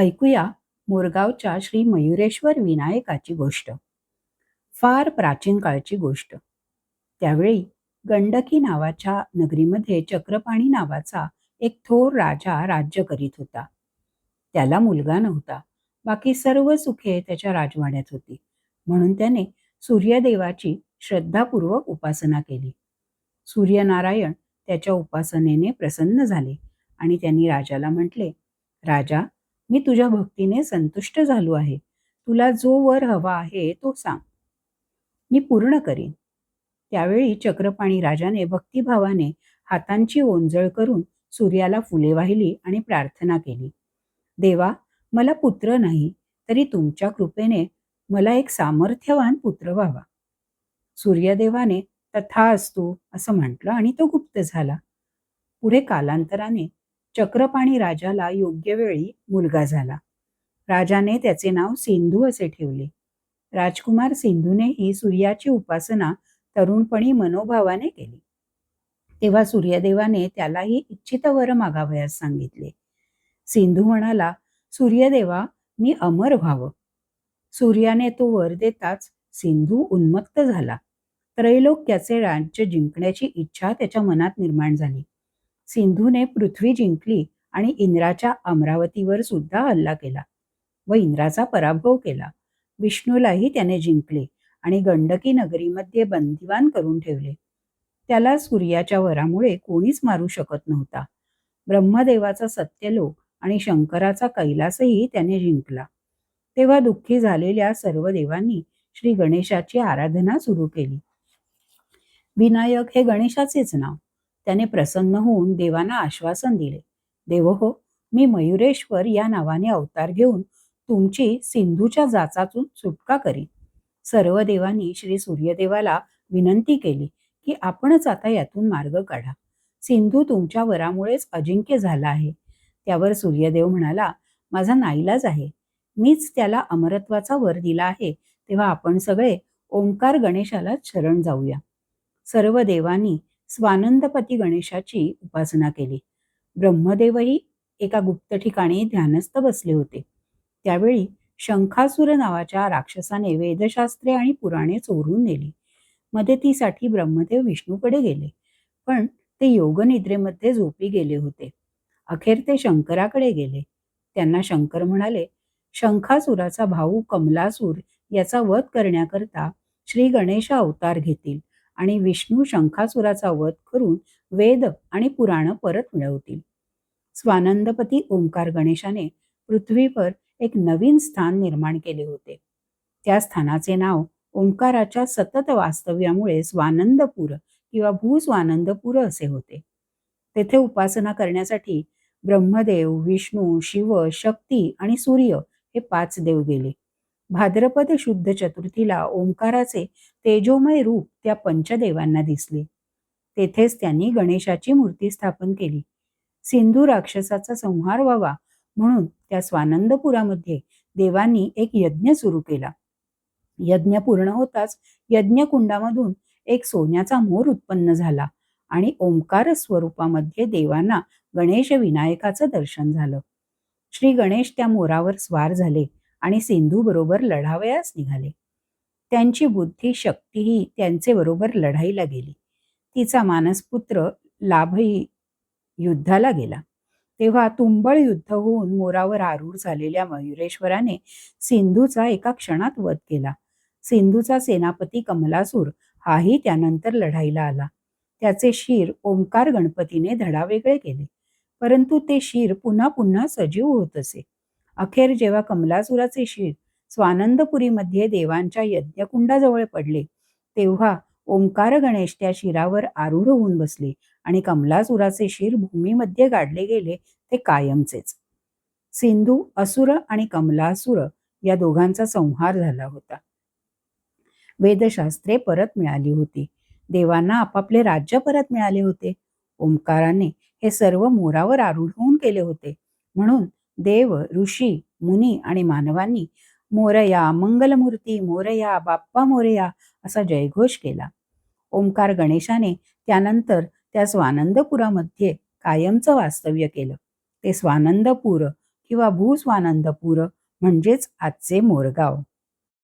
ऐकूया मोरगावच्या श्री मयुरेश्वर विनायकाची गोष्ट. फार प्राचीन काळची गोष्ट. त्यावेळी गंडकी नावाच्या नगरीमध्ये चक्रपाणी नावाचा एक थोर राजा राज्य करीत होता. त्याला मुलगा नव्हता. बाकी सर्व सुखे त्याच्या राजवाड्यात होती. म्हणून त्याने सूर्यदेवाची श्रद्धापूर्वक उपासना केली. सूर्यनारायण त्याच्या उपासनेने प्रसन्न झाले आणि त्यांनी राजाला म्हटले राजा मी तुझ्या भक्तीने संतुष्ट झालो आहे. तुला जो वर हवा आहे तो सांग. मी पूर्ण करीन. त्यावेळी चक्रपाणी राजाने भक्तिभावाने हातांची ओंजळ करून सूर्याला फुले वाहिली आणि प्रार्थना केली. देवा मला पुत्र नाही तरी तुमच्या कृपेने मला एक सामर्थ्यवान पुत्र व्हावा. सूर्यदेवाने तथा असतो असं म्हटलं आणि तो गुप्त झाला. पुढे कालांतराने चक्रपाणी राजाला योग्य वेळी मुलगा झाला. राजाने त्याचे नाव सिंधू असे ठेवले. राजकुमार सिंधूनेही सूर्याची उपासना तरुणपणी मनोभावाने केली. तेव्हा सूर्यदेवाने त्यालाही इच्छित वर मागावयास सांगितले. सिंधू म्हणाला सूर्यदेवा मी अमर व्हावं. सूर्याने तो वर देताच सिंधू उन्मत्त झाला. त्रैलोक्याचे राज्य जिंकण्याची इच्छा त्याच्या मनात निर्माण झाली. सिंधूने पृथ्वी जिंकली आणि इंद्राच्या अमरावतीवर सुद्धा हल्ला केला व इंद्राचा पराभव केला. विष्णूलाही त्याने जिंकले आणि गंडकी नगरीमध्ये बंदिवान करून ठेवले. त्याला सूर्याच्या वरामुळे कोणीच मारू शकत नव्हता. ब्रह्मदेवाचा सत्यलोक आणि शंकराचा कैलासही त्याने जिंकला. तेव्हा दुःखी झालेल्या सर्व देवांनी श्री गणेशाची आराधना सुरू केली. विनायक हे गणेशाचेच नाव. त्याने प्रसन्न होऊन देवांना आश्वासन दिले. देव हो मी मयुरेश्वर या नावाने अवतार घेऊन तुमची सिंधूच्या जाचातून सुटका करीन. सर्व देवांनी श्री सूर्यदेवाला विनंती केली की आपणच आता यातून मार्ग काढा. सिंधू तुमच्या वरामुळेच अजिंक्य झाला आहे. त्यावर सूर्यदेव म्हणाला माझा नाईलाज आहे. मीच त्याला अमरत्वाचा वर दिला आहे. तेव्हा आपण सगळे ओंकार गणेशाला शरण जाऊया. सर्व देवांनी स्वानंदपती गणेशाची उपासना केली. ब्रह्मदेवही एका गुप्त ठिकाणी ध्यानस्थ बसले होते. त्यावेळी शंखासुर नावाच्या राक्षसाने वेदशास्त्रे आणि पुराणे चोरून नेली. मदतीसाठी ब्रह्मदेव विष्णूकडे गेले पण ते योगनिद्रेमध्ये झोपी गेले होते. अखेर ते शंकराकडे गेले. त्यांना शंकर म्हणाले शंखासुराचा भाऊ कमलासूर याचा वध करण्याकरता श्री गणेश अवतार घेतील. आणि विष्णू शंखासुराचा वध करून वेद आणि पुराण परत मिळवतील. स्वानंदपती ओंकार गणेशाने पृथ्वीवर एक नवीन स्थान निर्माण केले होते. त्या स्थानाचे नाव ओंकाराच्या सतत वास्तव्यामुळे स्वानंदपूर किंवा भूस्वानंदपूर असे होते. तेथे उपासना करण्यासाठी ब्रह्मदेव विष्णू शिव शक्ती आणि सूर्य हे पाच देव गेले. भाद्रपद शुद्ध चतुर्थीला ओंकाराचे तेजोमय रूप त्या पंचदेवांना दिसले. तेथेच त्यांनी गणेशाची मूर्ती स्थापन केली. सिंधू राक्षसाचा संहार व्हावा म्हणून त्या स्वानंदपुरामध्ये देवांनी एक यज्ञ सुरू केला. यज्ञ पूर्ण होताच यज्ञकुंडामधून एक सोन्याचा मोर उत्पन्न झाला आणि ओंकार स्वरूपामध्ये देवांना गणेश विनायकाचं दर्शन झालं. श्री गणेश त्या मोरावर स्वार झाले. आणि सिंधू बरोबर लढावयास निघाले. त्यांची बुद्धी शक्तीही त्यांचे बरोबर लढाईला गेली. तिचा मानसपुत्र लाभही युद्धाला गेला. तेव्हा तुंबळ युद्ध होऊन मोरावर आरूढ झालेल्या मयुरेश्वराने सिंधूचा एका क्षणात वध केला. सिंधूचा सेनापती कमलासूर हाही त्यानंतर लढाईला आला. त्याचे शिर ओंकार गणपतीने धडावेगळे केले. परंतु ते शिर पुन्हा पुन्हा सजीव होत असे. अखेर जेव्हा कमलासुराचे शिर स्वानंदपुरीमध्ये देवांच्या यज्ञकुंडाजवळ पडले तेव्हा ओंकार गणेश त्या शिरावर आरूढ होऊन बसले आणि कमलासुराचे शिर भूमीमध्ये गाडले गेले ते कायमचेच. सिंधू असुर आणि कमलासुर या दोघांचा संहार झाला होता. वेदशास्त्रे परत मिळाली होती. देवांना आपापले राज्य परत मिळाले होते. ओंकाराने हे सर्व मोरावर आरूढ होऊन केले होते. म्हणून देव ऋषी मुनी आणि मानवांनी मोरया मंगलमूर्ती मोरया बाप्पा मोरया असा जयघोष केला. ओंकार गणेशाने त्यानंतर त्या स्वानंदपुरामध्ये कायमचं वास्तव्य केलं. ते स्वानंदपूर किंवा भूस्वानंदपूर म्हणजेच आजचे मोरगाव.